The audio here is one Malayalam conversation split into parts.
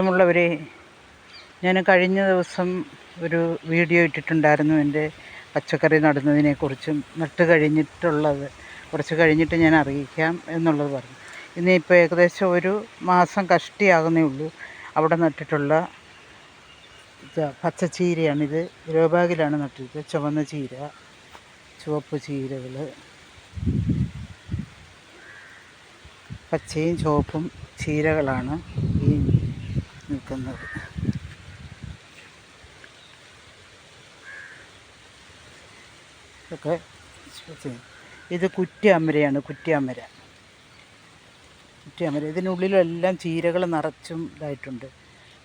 പ്രിയമുള്ളവരെ ഞാൻ കഴിഞ്ഞ ദിവസം ഒരു വീഡിയോ ഇട്ടിട്ടുണ്ടായിരുന്നു എന്റെ പച്ചക്കറി നടുന്നതിനെക്കുറിച്ചും നട്ട് കഴിഞ്ഞിട്ടുള്ളത് കുറച്ച് കഴിഞ്ഞിട്ട് ഞാൻ അറിയിക്കാം എന്നുള്ളത് പറഞ്ഞു. ഇന്നിപ്പോൾ ഏകദേശം ഒരു മാസം കഷ്ടിയാകുന്നേ ഉള്ളൂ. അവിടെ നട്ടിട്ടുള്ള പച്ച പച്ചച്ചീരയാണിത്. ഗ്രോബാഗിലാണ് നട്ടിട്ട് ചുവന്ന ചീര ചുവപ്പ് ചീരകൾ പച്ചയും ചുവപ്പും ചീരകളാണ്. ഈ നിൽക്കുന്നത് ഇതൊക്കെ ഇത് കുറ്റിയാമരയാണ് കുറ്റിയാമര കുറ്റിയാമര ഇതിനുള്ളിലെല്ലാം ചീരകൾ നിറച്ചും ഇതായിട്ടുണ്ട്.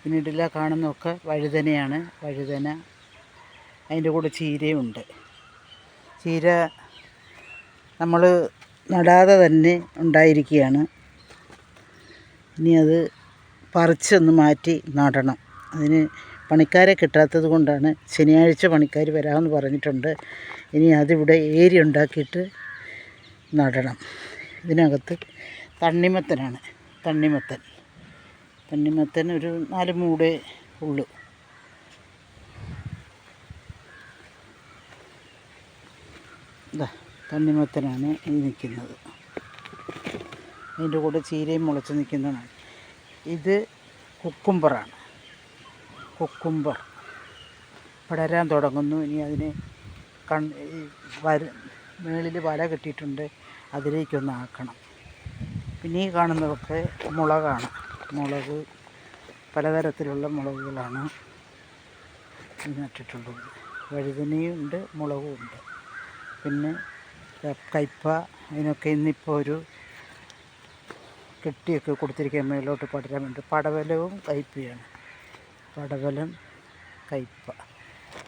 പിന്നെ ഇതിലെ കാണുന്നതൊക്കെ വഴുതനയാണ്. വഴുതന. അതിന്റെ കൂടെ ചീരയുണ്ട്. ചീര നമ്മൾ നടാതെ തന്നെ ഉണ്ടായിരിക്കുകയാണ്. ഇനി അത് പറിച്ചൊന്ന് മാറ്റി നടണം. അതിന് പണിക്കാരെ കിട്ടാത്തത് കൊണ്ടാണ് ശനിയാഴ്ച പണിക്കാർ വരാമെന്ന് പറഞ്ഞിട്ടുണ്ട്. ഇനി അതിവിടെ ഏരി ഉണ്ടാക്കിയിട്ട് നടണം. ഇതിനകത്ത് തണ്ണിമത്തനാണ്. തണ്ണിമത്തൻ. തണ്ണിമത്തൻ ഒരു നാല് മൂടേ ഉള്ളൂ. ഇതാ തണ്ണിമത്തനാണ് ഈ നിൽക്കുന്നത്. അതിന്റെ കൂടെ ചീരയും മുളച്ച് നിൽക്കുന്നതാണ്. ഇത് കുക്കുംബറാണ്. കുക്കുംബർ. പടരാൻ തുടങ്ങുന്നു. ഇനി അതിനെ കൺ വര മേളിൽ വല കെട്ടിയിട്ടുണ്ട്. അതിലേക്കൊന്ന് ആക്കണം പിന്നെ ഈ കാണുന്നതൊക്കെ മുളകാണ്. മുളക് പലതരത്തിലുള്ള മുളകുകളാണ് നട്ടിട്ടുള്ളത് വഴുതനയും ഉണ്ട് മുളകും ഉണ്ട് പിന്നെ കയ്പ അതിനൊക്കെ ഇന്നിപ്പോൾ ഒരു കെട്ടിയൊക്കെ കൊടുത്തിരിക്കാൻ മേലോട്ട് പടരാൻ വേണ്ടി പടവലവും കയ്പയാണ് പടവലം കയ്പ.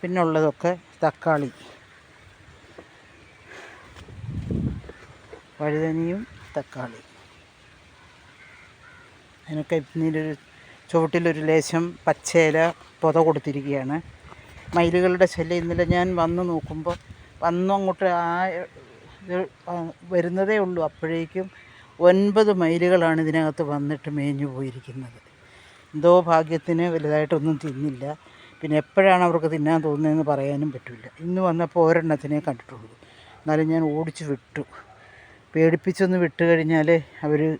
പിന്നുള്ളതൊക്കെ തക്കാളി. വഴുതനയും തക്കാളി. അതിനൊക്കെ ഇതിനൊരു ചുവട്ടിലൊരു ലേശം പച്ചയില പൊത കൊടുത്തിരിക്കുകയാണ്. മയിലുകളുടെ ശല്യം ഇന്നലെ ഞാൻ വന്ന് നോക്കുമ്പോൾ വന്നു അങ്ങോട്ട് ആ വരുന്നതേ ഉള്ളൂ. അപ്പോഴേക്കും ഒൻപത് മൈലുകളാണ് ഇതിനകത്ത് വന്നിട്ട് മേഞ്ഞു പോയിരിക്കുന്നത്. എന്തോ ഭാഗ്യത്തിന് വലുതായിട്ടൊന്നും തിന്നില്ല. പിന്നെ എപ്പോഴാണ് അവർക്ക് തിന്നാൻ തോന്നുന്നതെന്ന് പറയാനും പറ്റില്ല. ഇന്ന് വന്നപ്പോൾ ഒരെണ്ണത്തിനെ കണ്ടിട്ടുള്ളൂ. എന്നാലും ഞാൻ ഓടിച്ച് വിട്ടു. പേടിപ്പിച്ചൊന്ന് വിട്ട് കഴിഞ്ഞാൽ അവർ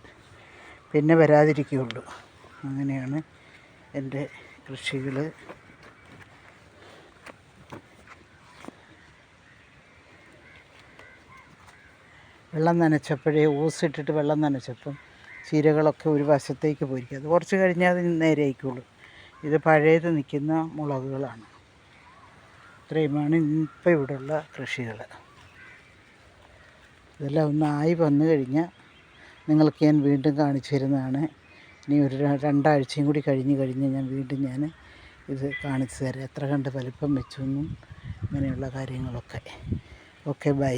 പിന്നെ വരാതിരിക്കുകയുള്ളൂ. അങ്ങനെയാണ് എന്റെ കൃഷികൾ വെള്ളം നനച്ചപ്പോഴേ ഓസിട്ടിട്ട് വെള്ളം നനച്ചപ്പം ചീരകളൊക്കെ ഒരു വശത്തേക്ക് പോയിരിക്കും. അത് കുറച്ച് കഴിഞ്ഞാൽ അത് നേരെ ആയിക്കോളൂ. ഇത് പഴയത് നിൽക്കുന്ന മുളകുകളാണ്. ഇത്രയുമാണ് ഇപ്പോൾ ഇവിടെയുള്ള കൃഷികൾ ഇതെല്ലാം ഒന്നായി വന്നു കഴിഞ്ഞാൽ നിങ്ങൾക്ക് ഞാൻ വീണ്ടും കാണിച്ചു തരുന്നതാണ്. ഇനി ഒരു രണ്ടാഴ്ചയും കൂടി കഴിഞ്ഞ് കഴിഞ്ഞ് ഞാൻ വീണ്ടും ഞാൻ ഇത് കാണിച്ചു തരാം. എത്ര കണ്ട് വലിപ്പം വെച്ചു എന്നും ഇങ്ങനെയുള്ള കാര്യങ്ങളൊക്കെ. Okay bye.